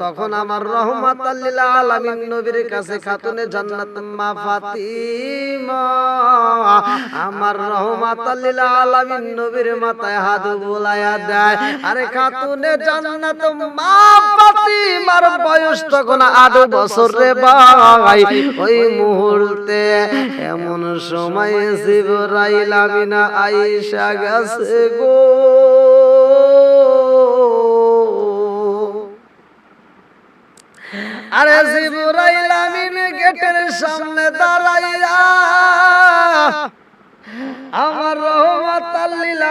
তখন আমার রহমাত লিল আলামিন নবীর কাছে মাথায় হাত বুলায়া দেয়। আরে খাতুনে জান্নাত মা ফাতিমার বয়স তখন আট বছর রে ভাই। ওই মুহূর্তে এমন সময় জিবরাইল আমিনা আয়েশা গেছে। গো। আরে জিবরাইল আমিন গেটের সামনে দাঁড়াইয়া আমার রহমত আল্লিল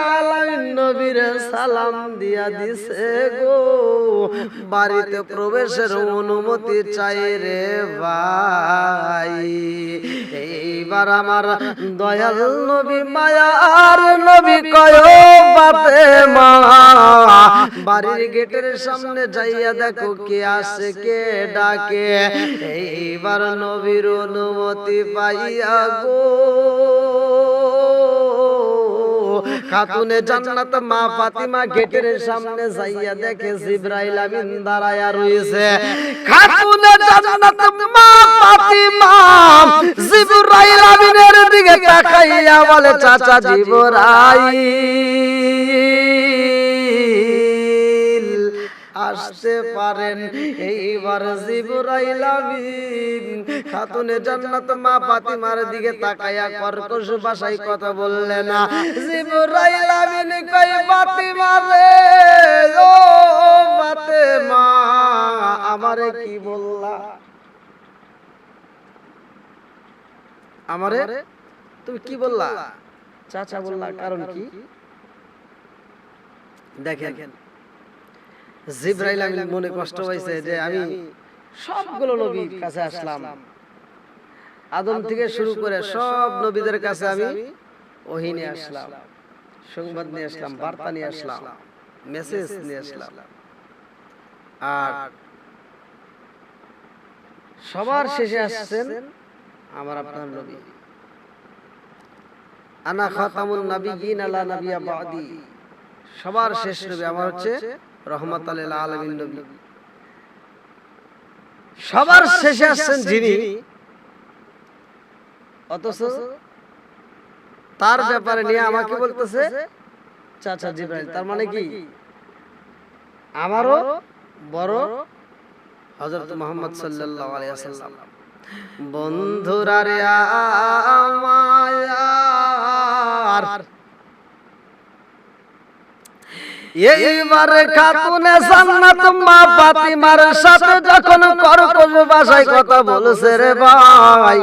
নবীর সালাম দিয়া দিছে গো। বাড়িতে প্রবেশের অনুমতি চাই রে ভাই। এইবার আমার দয়াল নবী, মায়ার নবী কয় বাতে মা। বাড়ির গেটের সামনে যাইয়া দেখো কে আসে কে ডাকে। এইবার নবীর অনুমতি পাইয়া গো। খাতুনে জান্নাত মা ফাতিমা গেটের সামনে যাইয়া দেখে জিব্রাইল আমিন দাঁড়ায়া রইছে খাতুনে জান্নাত মা ফাতিমা জিব্রাইল আমিনের দিকে তাকাইয়া বলে, চাচা জিব্রাইল। আসতে পারেন। এইবার জিবরাইল আমিন খাতুনে জান্নাত মা ফাতিমার দিকে তাকায়া কর্কশ ভাষায় কথা বললে না জিবরাইল আমিন কই ফাতিমা রে? ও ফাতেমা, আমারে কি বললা? আমারে? তুমি কি বললা? চাচা বললা কারণ কি? দেখেন জিব্রাইল আমিন মনে কষ্ট হয়েছে যে আমি সবগুলো নবীর কাছে আসলাম। আদম থেকে শুরু করে সব নবীদের কাছে আমি ওহি নিয়ে আসলাম। সংবাদ নিয়ে আসলাম বার্তা নিয়ে আসলাম মেসেজ নিয়ে আসলাম। আর সবার শেষে আসছেন আমার আপনার নবী। আনা খাতামুন নাবিয়িন আলা নাবিয়া বাদি। সবার শেষ নবী আমার হচ্ছে রহমত আলমিন নবী। সবার শেষে আসছেন যিনি। অথচ তার ব্যাপারে নিয়ে আমাকে বলতেছে চাচা জিব্রাইল তার মানে কি? আমারও বড় হযরত মুহাম্মদ সাল্লাল্লাহু আলাইহি ওয়াসাল্লাম। বন্ধুরা রে আমার খাতুনে মা ফাতিমার সাথে যখন ভাষায় কথা বলছে রে ভাই,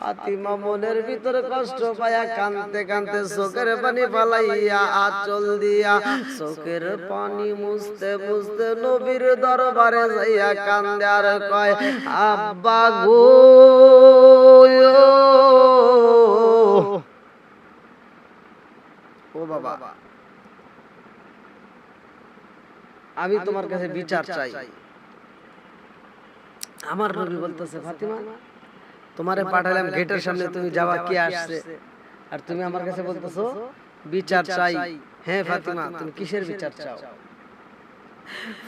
ফাতিমা মনের ভিতরে কষ্ট পায়া কানতে কানতে চোখের পানি ফালাইয়া আচল দিয়া চোখের পানি মুছতে মুছতে নবীর দরবারে যাইয়া কান্দে আর কয়, আব্বা গো ও বাবা। আমি তোমার কাছে বিচার চাই। আমার নবী বলতেছে ফাতিমা তোমারে পাঠালাম গেটের সামনে তুমি যাওয়া কে আসছে? আর তুমি আমার কাছে বলতেছো বিচার চাই। হ্যাঁ ফাতিমা তুমি কিসের বিচার চাও?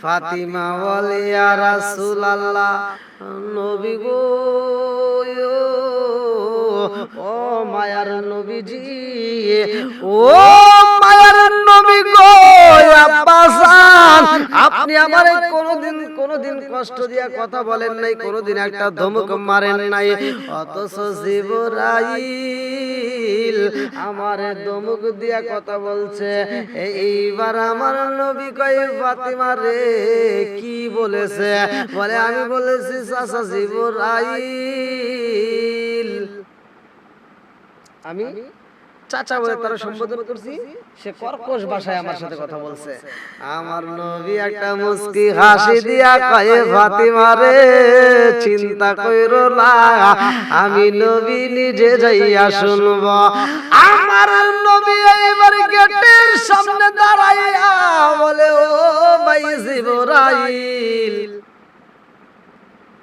ফাতিমা বলে ইয়া রাসূলুল্লাহ নবী গো ও মায়ার নবীজি ও মায়ার নবী গো আপনি আমারে কোনোদিন কোনোদিন কষ্ট দিয়া কথা বলেন নাই কোনোদিন একটা ধমক মারেন নাই। অথচ জিবরাইল আমারে ধমক দিয়া কথা বলছে। এইবার আমার নবী কয় ফাতিমা রে কি বলেছে? বলে আমি বলেছি চাচা জিবরাইল। আমি চাচা বলে তারা সম্বোধন করছি, সে কর্কশ ভাষায় আমার সাথে কথা বলছে। আমার নবী একটা মুস্কি হাসি দিয়া কয়ে, ফাতিমা রে, চিন্তা কইরো না, আমি নবী নিজে যাইয়া শুনব। আমার নবী এইবার গেটের সামনে দাঁড়াইয়া বলে, ও ভাই জিবরাইল।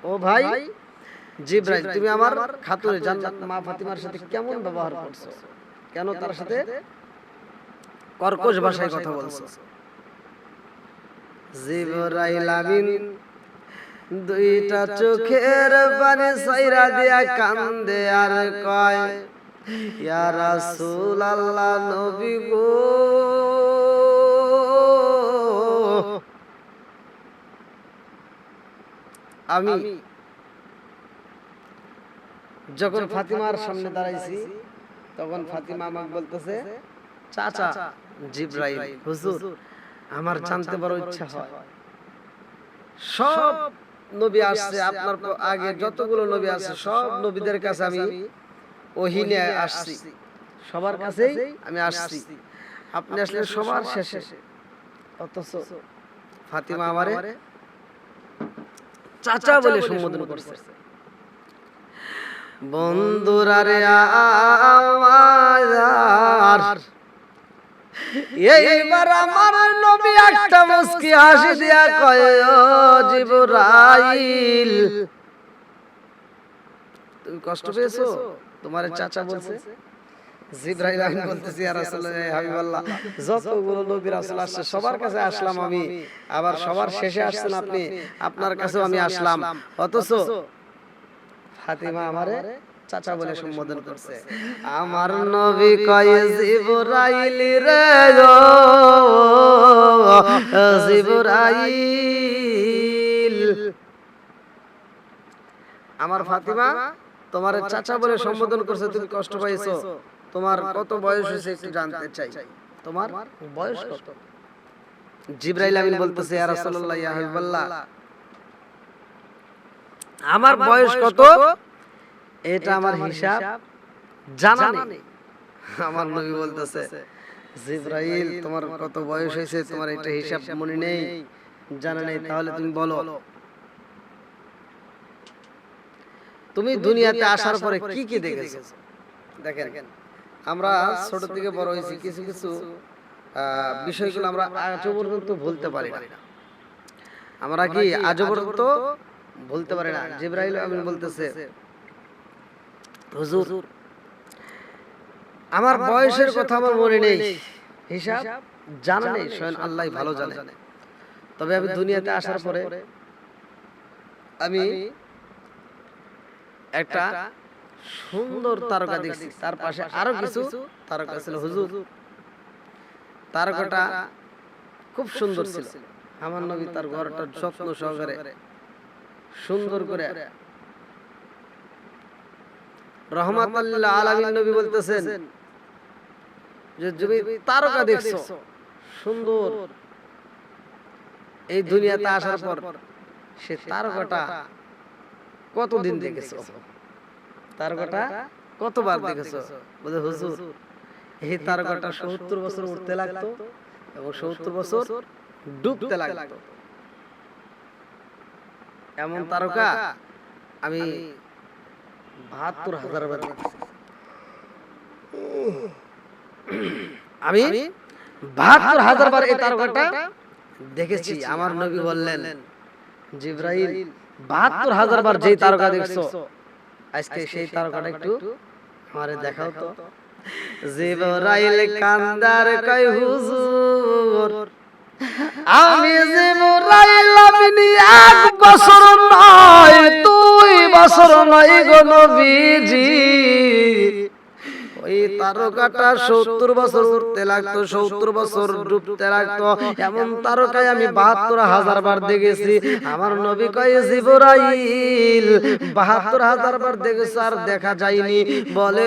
ও ভাই জিব্রাইল, তুমি আমার খাতুনে জান্নাত মা ফাতিমার সাথে কেমন ব্যবহার করছ? কেন তার সাথে কর্কশ ভাষায় কথা বলছো? জিবরাইল আমিন দুইটা চোখের পানি সাইরা দিয়া কান্দে আর কয় ইয়া রাসূল আল্লাহ নবী গো। আমি যখন ফাতিমার সামনে দাঁড়াইছি তখন ফাতিমা আমাকে বলতেছে চাচা জিব্রাইল হুজুর আমার জানতে বড় ইচ্ছা হয়। সব নবী আসছে আপনার আগে যতগুলো নবী আছে সব নবীদের কাছে আমি ওহিনে আসছি। সবার কাছেই আমি আসছি। আপনি আসলে সবার শেষে। অথচ ফাতিমা আমারে চাচা বলে সম্বোধন করছে। বন্ধুরা রে আমার এইবার আমার নবী একটা মুস্কি হাসি দিয়া কয় জিবরাইল। তুমি কষ্ট পেয়েছ? তোমার চাচা বলছে। জিব্রাইল, আমি বলতেছি আর আসলে হাবিবাল্লাহ, যতগুলো আসছে, সবার কাছে আসলাম আমি। আবার সবার শেষে আসছেন আপনি। আপনার কাছেও আমি আসলাম। অথচ ফাতিমা আমারে চাচা বলে সম্বোধন করছে। আমার নবী কয় জিবরাইল রে গো। জিবরাইল। আমার ফাতিমা তোমার চাচা বলে সম্বোধন করছে তুমি কষ্ট পাইছো। তোমার কত বয়স হয়েছে একটু জানতে চাই। তোমার বয়স কত? জিব্রাইল আমিন বলতেছে ইয়া রাসূলুল্লাহ ইয়া হাবিবাল্লাহ। আমার বয়স কত? এটা আমার হিসাব জানা নেই। আমার নবী বলতেছে জিব্রাইল তোমার কত বয়স হয়েছে? তোমার এটা হিসাব মনে নেই। জানা নেই তাহলে তুমি বলো। তুমি দুনিয়াতে আসার পরে কি কি দেখেছ? দেখেন আমরা ছোট থেকে বড় হয়েছি কিছু কিছু বিষয়গুলো আমরা আজও পর্যন্ত ভুলতে পারি না। আমরা কি আজও পর্যন্ত ভুলতে পারি না। জিব্রাইল আমি বলতেছে হুজুর আমার বয়সের কথা আমার মনে নেই। হিসাব জানা নেই স্বয়ং আল্লাহ ভালো জানে। তবে আমি দুনিয়াতে আসার পরে আমি একটা সুন্দর তারকা দেখছি। তার পাশে আরও কিছু তারকা ছিল। হুজুর তারকাটা খুব সুন্দর ছিল। আমার নবী তার ঘরটা যত্ন সহকারে সুন্দর করে। রহমাতুল্লাহ আলামিন নবী বলতেছেন যে তুমি তারকা দেখছ সুন্দর। এই দুনিয়াতে আসার পর সে তারকাটা কতদিন দেখেছ? তারকাটা কতবার দেখেছ? বলে হুজুর এই তারকাটা সত্তর বছর উঠতে লাগতো এবং সত্তর বছর ডুবতে লাগতো। এমন তারকা আমি বাহাত্তর হাজার বার আমি বাহাত্তর হাজার বার এই তারকাটা দেখেছি আমার নবী বললেন জিব্রাইল বাহাত্তর হাজার বার যেই তারকা দেখছ আজকে সেই তারকাটা একটু আমারে দেখাও তো। জিব্রাইল কান্দার কই হুজুর। আমি এক বছর নয়, দুই বছর নয় গো নবীজি। ওই তারকাটা সত্তর বছর উঠতে লাগতো, সত্তর বছর ডুবতে লাগতো। এমন তারকায় আমি বাহাত্তর হাজার বার দেখেছি। আমার নবী কয়ে, জিবরাইল, বাহাত্তর হাজার বার দেখেছি, আর দেখা যায়নি। বলে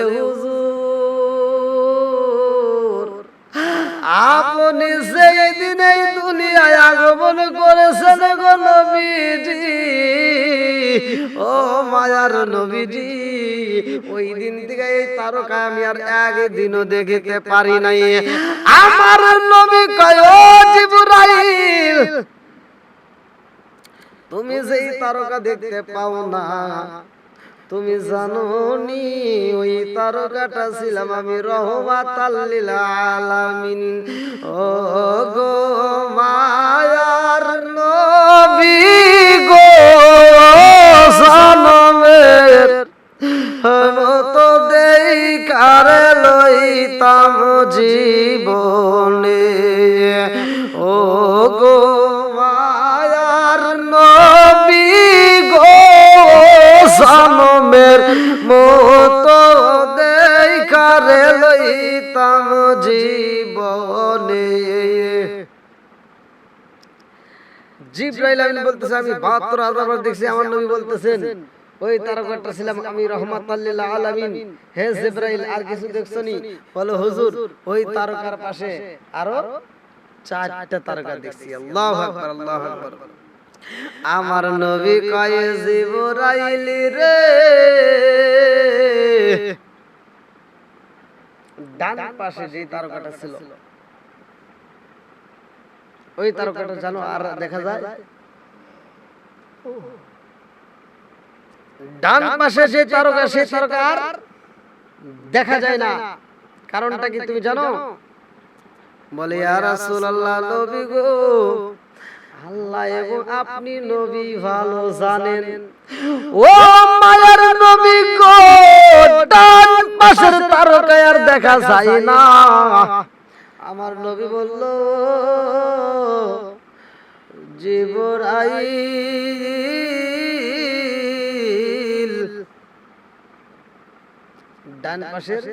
আপনি সেই দিনে দুনিয়ায় ও মায়ার নবীজি, ওই দিন থেকে এই তারকা আমি আর একদিনও দেখিতে পারি নাই। আমার নবী কয়, ও তুমি যেই তারকা দেখতে পাও না, তুমি জানো নি ওই তারকাটা ছিলাম আমি রহমাত আলামিন। ও গো মায়ার নবী গো সানমের মতো দেই কারে লই লইতাম জীবনে। ও গো মায়ার নবী গো সানমের মতো দেখারে লইতাম জীবনে। জিব্রাইল আমিন বলতেছে, আমি 72 হাজার দেখছি, আমার নবী বলতেছেন, ওই তারকাটা ছিলাম আমি রহমাতাল্লিল আলামিন। হে জিব্রাইল, আর কিছু দেখছনি? বলো, হুজুর, ওই তারকার পাশে আরও চারটা তারকা দেখছি। আল্লাহু আকবার আল্লাহু আকবার। আমার নবী কয়ে, জিবরাইল রে! ডান পাশে যে তারকাটা ছিল, ওই তারকাটা জানো আর দেখা যায়? ডান পাশে যে তারকা সে তারকা আর দেখা যায় না। কারণটা কি তুমি জানো? বলে ইয়া রাসূলুল্লাহ নবী গো। আল্লাহ এবং আপনি নবী ভালো জানেন। ও মায়ের নবী গো ডান পাশের তারকা আর দেখা যায় না। আমার নবী বলল জিবরাইল ডান পাশের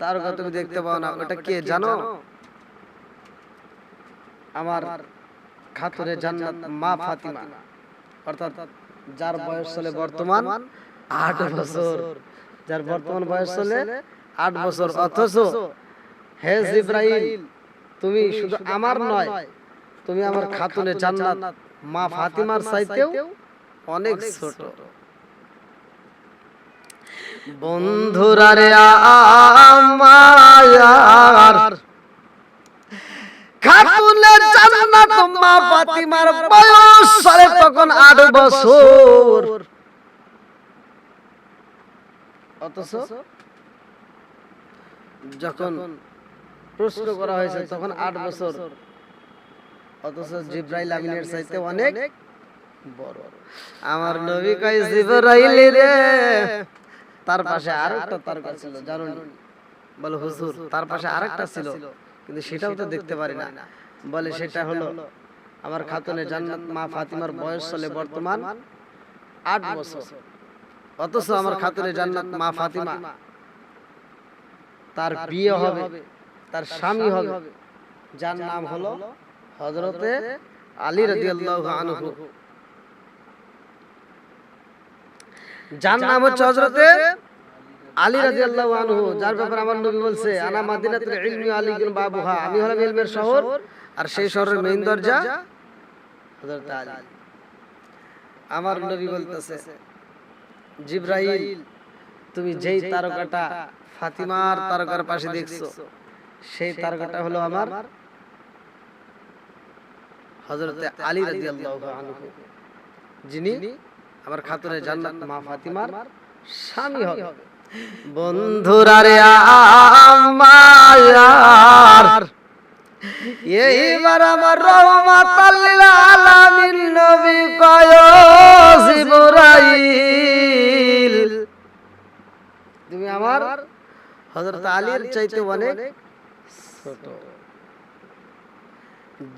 তারকা তুমি দেখতে পাও না ওটা কে জানো? আমার খাতুরে জান্নাত মা ফাতিমা। অর্থাৎ যার বয়স চলে বর্তমান আট বছর। যার বর্তমান বয়স চলে আট বছর। অথচ হে জিব্রাইল তুমি শুধু আমার নয় তুমি আমার খাতুনে জান্নাত মা ফাতিমার চাইতেও অনেক ছোট। বন্ধুরা রে আমার জান্নাত মা ফাতিমার বয়স সাড়ে তখন আট বছর। অথচ যখন প্রশ্ন করা হয়েছে তখন আট বছর। অথচ জিব্রাইল আমিনের চাইতে অনেক বড়। আমার নবী কই জিব্রাইল রে! তার পাশে আরেকটা তারকা ছিল জানুন। বলে হুজুর তার পাশে আরেকটা ছিল কিন্তু সেটাও তো দেখতে পারি না। বলে সেটা হলো আমার খাতুনে জান্নাত মা ফাতিমার বয়স চলে বর্তমান আট বছর। অথচ আমার খাতুনে জান্নাত মা ফাতিমা তার বিয়ে হবে তার স্বামী হবে। যার নাম হলো হজরতে আলী রাদিয়াল্লাহু আনহু। যার নাম হচ্ছে হজরতে আলী রাদিয়াল্লাহু আনহু। যার ব্যাপারে আমার নবী বলছে আনা মাদিনাতুল ইলমি আলী বাবুহা। আমি হলাম ইলমের শহর আর সেই শহরের মেইন দরজা হযরত আলী। আমার নবী বলতেছে জিব্রাইল তুমি যেই তারকাটা ফাতিমার তারকার পাশে দেখছ সেই তারকাটা হলো আমার হযরতে আলী রাদিয়াল্লাহু আনহু। যিনি আমার খাতুনে জান্নাত মা ফাতিমার স্বামী হবে। বন্ধুরা রে আমার এইবার আমার রহমাতাল আলামিন নবী কয় জিবরাইল। তুমি আমার হযরত আলীর চাইতে অনেক ছোট।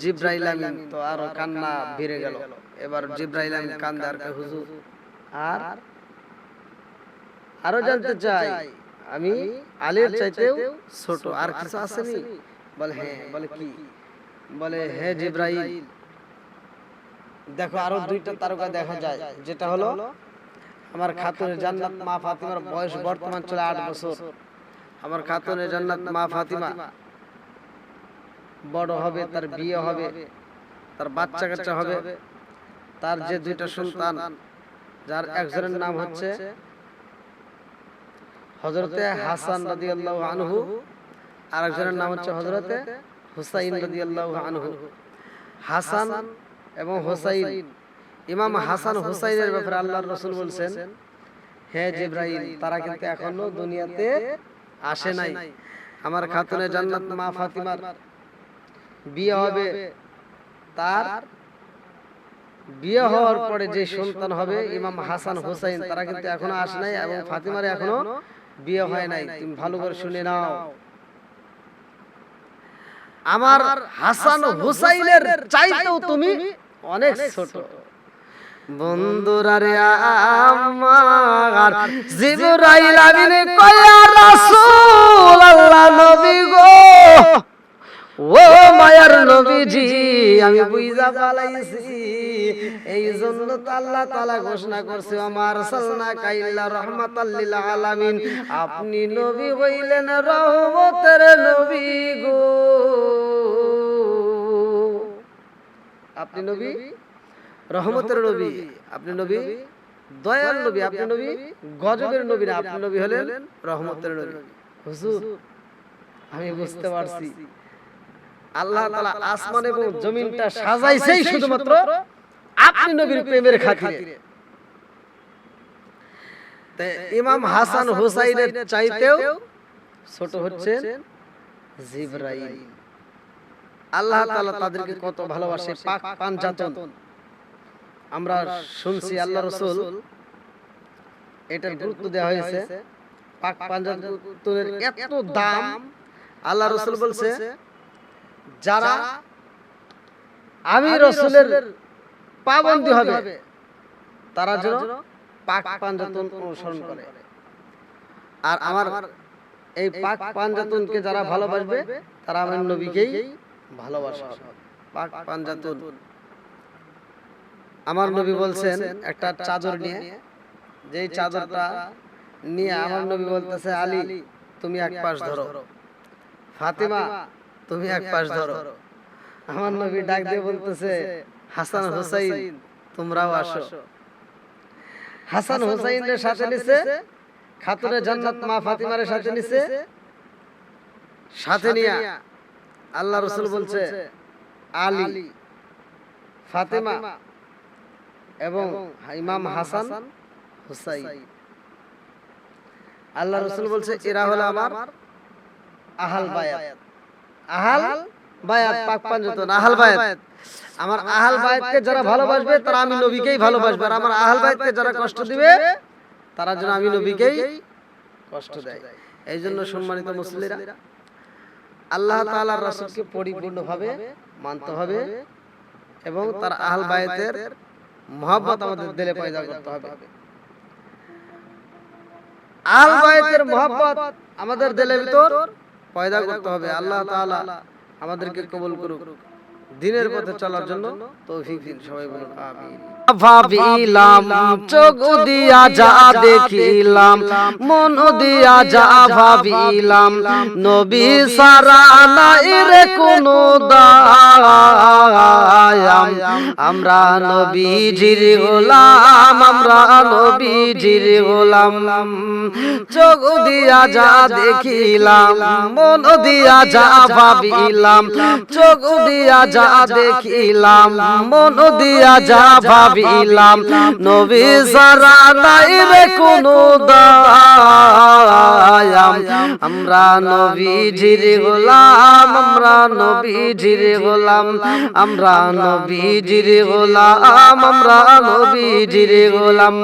জিব্রাইল আমিন তো আরও কান্না ভিড়ে গেল। এবার জিব্রাইল আমিন কান্দে আর কয়, হুজুর আর আরও জানতে চাই আমি আলীর চাইতেও ছোট আর কিছু আসেনি? বলে হ্যাঁ বলে কি? বলে হে জিব্রাইল দেখো আরও দুইটা তারকা দেখা যায় যেটা হলো আমার খাতুনের জান্নাত মা ফাতিমার বয়স বর্তমান চলে আট বছর। আমার খাতুনের জান্নাত মা ফাতিমা। বড় হবে, তার বিয়ে হবে, তার বাচ্চা কাচ্চা হবে। তার যে দুইটা সন্তান যার একজনের নাম হচ্ছে হজরতে হাসান রাদিয়াল্লাহু আনহু আর একজনের নাম হচ্ছে হজরতে হুসাইন রাদিয়াল্লাহু আনহু। হাসান এবং হুসাইন, ইমাম হাসান হুসাইনের ব্যাপারে আল্লাহর রাসূল বলছেন, হে জিব্রাইল, তারা কিন্তু এখনও দুনিয়াতে আসে নাই। আমার খাতুনে জান্নাত মা ফাতিমার বিয়ে হবে তার বিয়ে হওয়ার পরে যে সন্তান হবে ইমাম হাসান হুসাইন তারা কিন্তু এখনও আসে নাই এবং ফাতিমার এখনও বিয়ে হয় নাই। তুমি ভালো করে শুনে নাও। আমার হাসান হুসাইনের চাইতেও তুমি অনেক ছোট। বন্ধুরা রে আমার জিবরাইল আমিন কয়া রাসূল আল্লাহ নবী গো। ও মায়ার নবীজি আমি বুঝা পালাইছি। এই জন্য তো আল্লাহ তাআলা ঘোষণা করছে আমার সালনা কাইল্লা রহমাতাল লিল আলামিন। আপনি নবী হইলেন রহমতের নবী গো। আপনি নবী? রহমতের নবী। আপনি নবী? দয়াল নবী। আপনি নবী? গজবের নবী না। আপনি নবী হলেন রহমতের নবী। হুজুর আমি বুঝতে পারছি। আল্লাহ তাআলা আসমান এবং জমিনটা সাজাইছেই শুধুমাত্র আপনি নবীর প্রেমের খাতিরে। ইমাম হাসান হুসাইনের চাইতেও ছোট হচ্ছে জিবরাইল। আল্লাহ তাআলা তাদেরকে কত ভালোবাসে পাক পাঞ্জাতন আমরা শুনছি আল্লাহ রসুল। এটার গুরুত্ব দেওয়া হয়েছে পাক পাঞ্জাতনের এত দাম। আল্লাহ রসুল বলছে যারা আমি রসুলের পাবন্দি হবে তারা যেন পাক পাঞ্জাতন অনুসরণ করে। আর আমার এই পাক পাঞ্জাতনকে যারা ভালোবাসবে তারা আমার নবীকেই ভালোবাসবে। পাক পাঞ্জাতন। আমার নবী বলছেন একটা চাদর নিয়ে। যেই চাদরটা নিয়ে আমার নবী বলতেছে আলী তুমি এক পাশ ধরো। ফাতিমা তুমি এক পাশ ধরো। আমার নবী ডাক দিয়ে বলতেছে হাসান হুসাইন তোমরাও আসো। হাসান হুসাইনের সাথে নিছে খাতুনে জান্নাত মা ফাতিমার সাথে নিছে। সাথে নিয়া। আল্লাহ রসুল বলছে আলী ফাতেমা এবং ইমাম হাসান হুসাইন। আল্লাহ রসুল বলছে এরা হলো আমার আহাল বায়াত। আহাল বায়াত পাক পাঞ্জতন আহাল বায়াত। আমার আহাল বায়াতকে যারা ভালোবাসবে তারা আমি নবীকেই ভালোবাসবে। আর আমার আহাল বায়াতকে যারা কষ্ট দিবে তারা যেন আমি নবীকেই কষ্ট দেয়। এই জন্য সম্মানিত মুসলিরা আল্লাহ তাআলার রাসূলকে পরিপূর্ণভাবে মানতে হবে এবং তার আহল বায়াতের মহব্বত আমাদের দিলে পয়দা করতে হবে। আহল বায়াতের মহব্বত আমাদের দিলের ভিতর। পয়দা করতে হবে। আল্লাহ তাআলা আমাদেরকে কবল করুক। দিনের পথে চলার জন্য তৌফিক দিন সবাই বলুন আমিন। ভাবিলাম চোখ দিয়া যা দেখিলাম মন দিয়া যা ভাবিলাম নবী সারা নাই রে কোনো দায়াম। আমরা নবীজির গোলাম আমরা নবীজির গোলাম। চোখ দিয়া যা দেখিলাম মন দিয়া যা ভাবিলাম চোখ দিয়া যা দেখিলাম মন দিয়া যা ভাবিলাম, নবী সারা নাই রে কোনো দায়াম। আমরা নবীজির গোলাম, আমরা নবীজির গোলাম, আমরা নবীজির গোলাম, আমরা নবীজির গোলাম।